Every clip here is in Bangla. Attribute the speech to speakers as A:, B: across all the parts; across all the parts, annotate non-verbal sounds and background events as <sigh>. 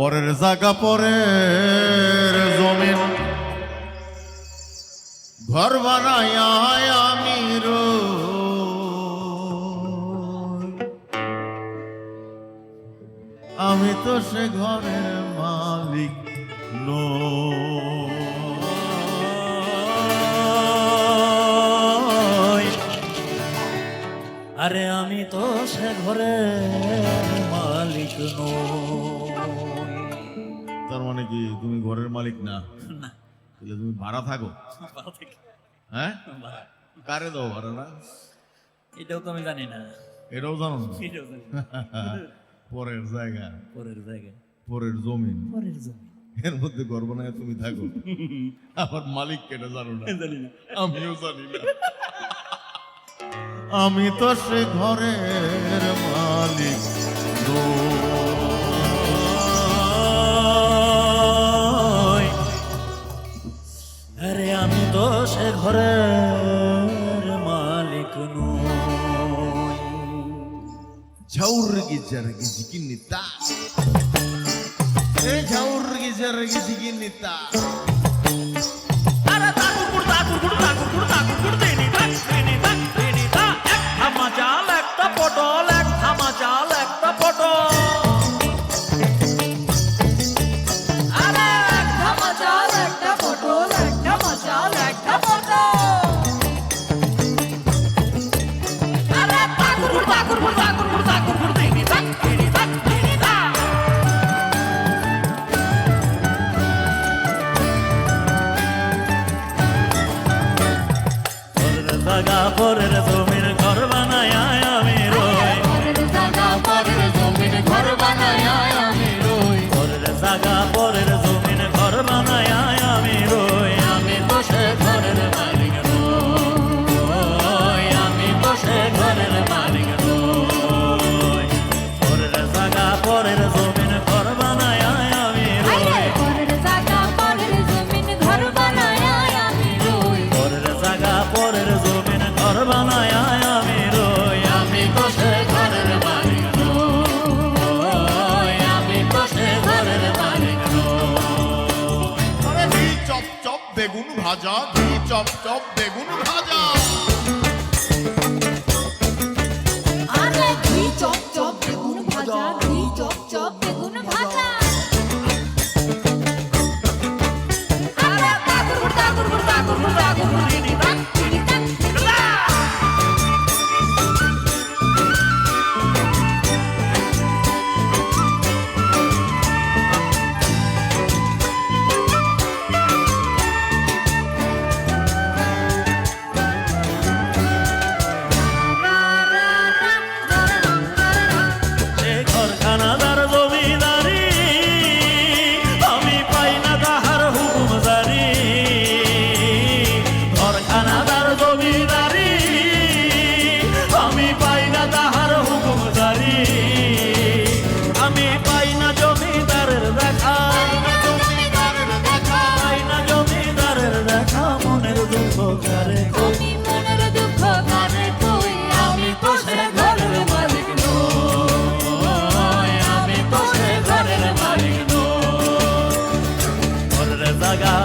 A: পরের জায়গা, পরের জমিন। ঘর বানাই আমি। আমি তো সে ঘরের মালিক নই।
B: আরে আমি তো সে ঘরের মালিক নই।
A: তার মানে তুমি ঘরের মালিক না? তাহলে তুমি ভাড়া থাকো। হ্যাঁ? কারে দাও ভাড়া না?
B: এটাও তো আমি জানি না।
A: এটাও জানো না। <laughs> পরের জায়গা।
B: পরের জায়গায়
A: পরের জমিন।
B: পরের জমি
A: এর মধ্যে গর্ব নাই তুমি থাকো। <laughs> আবার মালিক কেটে জানো না।
B: জানি না।
A: আমিও জানি না। আমি তো সে ঘরের মালিক।
B: মালিক নই
A: ঝাউর গিজার গিজি কিন্নিতা এ ঝাউর গিজার গিজি কিন্নিতা
B: পরের
A: বেগুন ভাজা ঘি চপ চপ বেগুন ভাজা।
C: আরে ঘি চপ চপ বেগুন ভাজা ঘি চপ চপ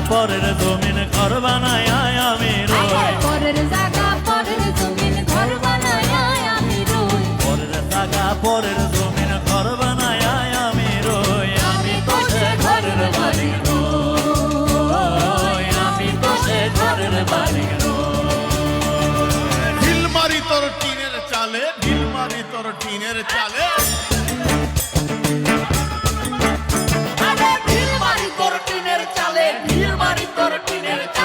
B: পরের জমিন ঘর বানায় আমি রই
C: পরের জায়গা পরের জমিন ঘর বানায় আমি রই
B: পরের জায়গা পরের জমিন ঘর বানায় আমি রই আমি তো সে ঘরের মালিক নই আমি তো সে ঘরের মালিক নই
A: ঢিল মারি তোর টিনের চালে ঢিল মারি তোর টিনের চালে।
C: মারি তোর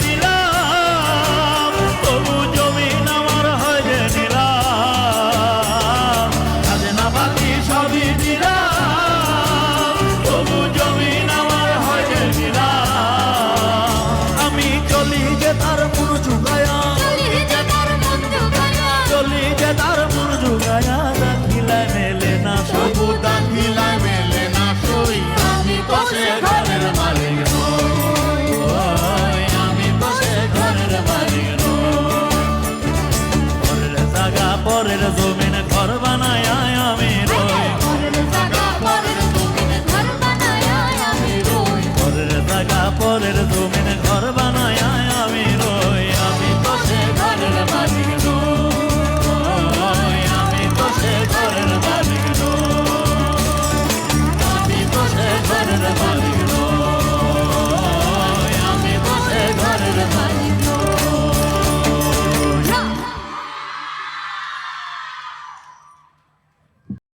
B: মালিক নই